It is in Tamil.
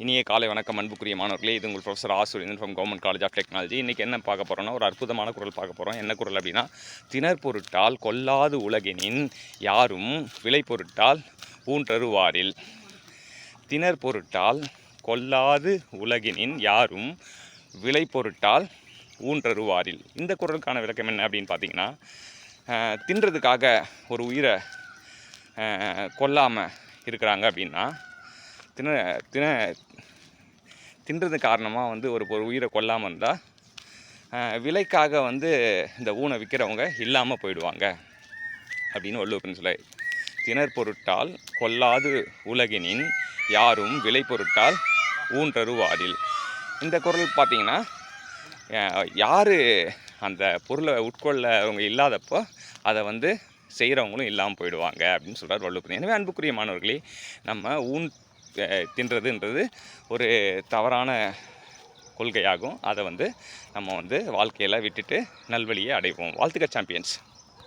இனிய காலை வணக்கம் அன்புக்குரிய மாணவர்களே. இது உங்கள் professor Asuriyan from government college of technology இன்றைக்கி என்ன பார்க்க போகிறோம்னா ஒரு அற்புதமான குரல் பார்க்க போகிறோம் என்ன குரல் அப்படின்னா திணற் பொருட்டால் கொல்லாது உலகினின் யாரும் விலை பொருட்டால் ஊன்றருவாரில் திணற் பொருட்டால் கொல்லாது உலகினின் யாரும் விலை பொருட்டால் ஊன்றருவாரில் இந்த குரலுக்கான விளக்கம் என்ன அப்படின்னு பார்த்தீங்கன்னா தின்றதுக்காக ஒரு உயிரை கொல்லாமல் இருக்கிறாங்க அப்படின்னா தின தின தின்றது காரணமாக வந்து ஒரு ஒரு உயிரை கொல்லாமல் இருந்தால் விலைக்காக வந்து இந்த ஊனை விற்கிறவங்க இல்லாமல் போயிடுவாங்க அப்படின்னு வள்ளுவப்பன் சொல்ல திணற் பொருட்டால் கொல்லாது உலகினின் யாரும் விலை பொருட்டால் ஊன்றருவாரில் இந்த குரல் பார்த்தீங்கன்னா யார் அந்த பொருளை உட்கொள்ளவங்க இல்லாதப்போ அதை வந்து செய்கிறவங்களும் இல்லாமல் போயிடுவாங்க அப்படின்னு சொல்கிறார் வள்ளுவர் எனவே அன்புக்குரிய மாணவர்களே நம்ம ஊன் தின்றதுன்றது ஒரு தவறான கொள்கையாகும். அதை வந்து நம்ம வந்து வாழ்க்கையில் விட்டுட்டு நல்வழியை அடைவோம். வாழ்த்துக்க சாம்பியன்ஸ்.